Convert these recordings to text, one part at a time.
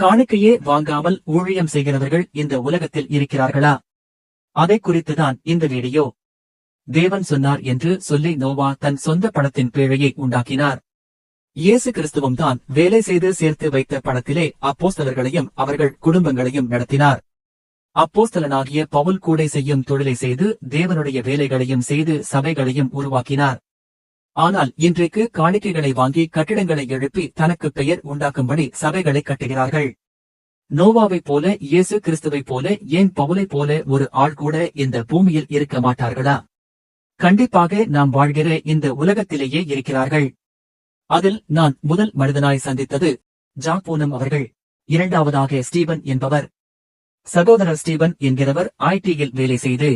காணிக்கையே வாங்காமல் ஊழியம் செய்கிறவர்கள் இந்த உலகத்தில் இருக்கிறார்களா? அதை குறித்துதான் இந்த வீடியோ. தேவன் சொன்னார் என்று சொல்லி நோவா தன் சொந்த பணத்தின் பேழையை உண்டாக்கினார். இயேசு கிறிஸ்துவும் தான் வேலை செய்து சேர்த்து வைத்த பணத்திலே அப்போஸ்தலர்களையும் அவர்கள் குடும்பங்களையும் நடத்தினார். அப்போஸ்தலனாகிய பவுல் கூடை செய்யும் தொழிலை செய்து தேவனுடைய வேலைகளையும் செய்து சபைகளையும் உருவாக்கினார். ஆனால் இன்றைக்கு காணிக்கைகளை வாங்கி கட்டிடங்களை எழுப்பி தனக்கு பெயர் உண்டாக்கும்படி சபைகளை கட்டுகிறார்கள். நோவாவைப் போல இயேசு கிறிஸ்துவைப் போல ஏன் பவுலைப் போல ஒரு ஆள் கூட இந்த பூமியில் இருக்க மாட்டார்களா? கண்டிப்பாக நாம் வாழ்கிற இந்த உலகத்திலேயே இருக்கிறார்கள். அதில் நான் முதல் மனிதனாய் சந்தித்தது ஜாப்பூனம் அவர்கள். இரண்டாவதாக ஸ்டீவன் என்பவர். சகோதரர் ஸ்டீவன் என்கிறவர் ஐடியில் வேலை செய்து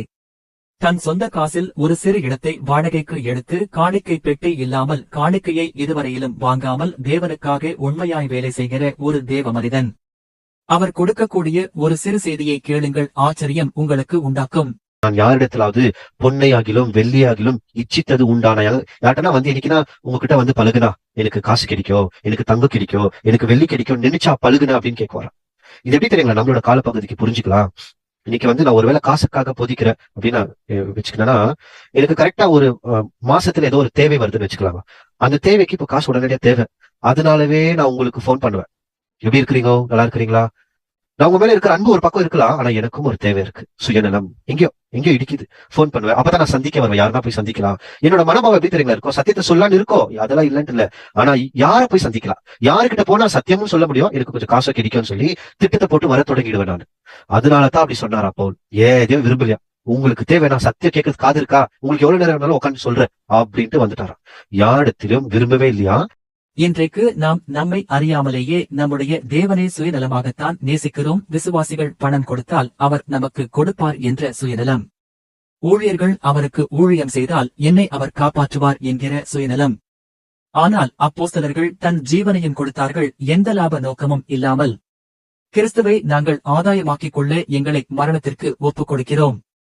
தன் சொந்த காசில் ஒரு சிறு இடத்தை வாடகைக்கு எடுத்து காணிக்கை பெட்டி இல்லாமல் காணிக்கையை இதுவரையிலும் வாங்காமல் தேவனுக்காக உண்மையாய் வேலை செய்கிற ஒரு தேவ மனிதன். அவர் கொடுக்கக்கூடிய ஒரு சிறு செய்தியை கேளுங்கள் ஆச்சரியம் உங்களுக்கு உண்டாக்கும். நான் யாரிடத்திலாவது பொன்னையாகிலும் வெள்ளியாகிலும் இச்சித்தது உண்டான யார்ட்டனா வந்து எனக்குன்னா உங்ககிட்ட வந்து பழகுனா எனக்கு காசு கிடைக்கும் எனக்கு தங்கம் கிடைக்கும் எனக்கு வெள்ளி கிடைக்கும் நினைச்சா பழுகுனா அப்படின்னு கேட்குவாராம். இது எப்படி தெரியுங்களா? நம்மளோட காலப்பகுதிக்கு புரிஞ்சுக்கலாம். இன்னைக்கு வந்து நான் ஒருவேளை காசுக்காக போதிக்கிறேன் அப்படின்னு வச்சுக்கணும்னா எனக்கு கரெக்டா ஒரு மாசத்துல ஏதோ ஒரு தேவை வருதுன்னு வச்சுக்கலாமா? அந்த தேவைக்கு இப்ப காசு உடனடியா தேவை. அதனாலவே நான் உங்களுக்கு போன் பண்ணுவேன். எப்படி இருக்கிறீங்க? நல்லா இருக்கிறீங்களா? நான் உங்க மேல இருக்கிற அன்பு ஒரு பக்கம் இருக்கலாம் ஆனா எனக்கும் ஒரு தேவை இருக்கு. சுயநலம் எங்கேயோ எங்கேயோ இடிக்குது. போன் பண்ணுவேன். அப்பதான் நான் சந்திக்க வருவேன். யாருன்னா போய் சந்திக்கலாம். என்னோட மனபாவம் எப்படி தெரியுங்களா இருக்கும்? சத்தியத்தை சொல்லான்னு இருக்கோ? அதெல்லாம் இல்லைன்னு இல்ல. ஆனா யார போய் சந்திக்கலாம்? யாருக்கிட்ட போனா சத்தியமும் சொல்ல முடியும்? எனக்கு கொஞ்சம் காசு கிடைக்கும்னு சொல்லி திட்டத்தை போட்டு வர தொடங்கிடுவேன் நான். அதனாலதான் அப்படி சொன்னாரா பவுல். ஏதோ விரும்பலையா? உங்களுக்கு தேவை நான் சத்தியம் கேட்கறது காது இருக்கா? உங்களுக்கு எவ்வளவு நேரம் வேணாலும் உட்காந்து சொல்றேன். அப்படின்ட்டு வந்துட்டாராம். யாரிடத்திலும் விரும்பவே இல்லையா? இன்றைக்கு நாம் நம்மை அறியாமலேயே நம்முடைய தேவனை சுயநலமாகத்தான் நேசிக்கிறோம். விசுவாசிகள் பணம் கொடுத்தால் அவர் நமக்கு கொடுப்பார் என்ற சுயநலம். ஊழியர்கள் அவருக்கு ஊழியம் செய்தால் என்னை அவர் காப்பாற்றுவார் என்கிற சுயநலம். ஆனால் அப்போஸ்தலர்கள் தன் ஜீவனையும் கொடுத்தார்கள் எந்த லாப நோக்கமும் இல்லாமல். கிறிஸ்துவை நாங்கள் ஆதாயமாக்கிக் கொள்ள எங்களை மரணத்திற்கு ஒப்புக் கொடுக்கிறோம்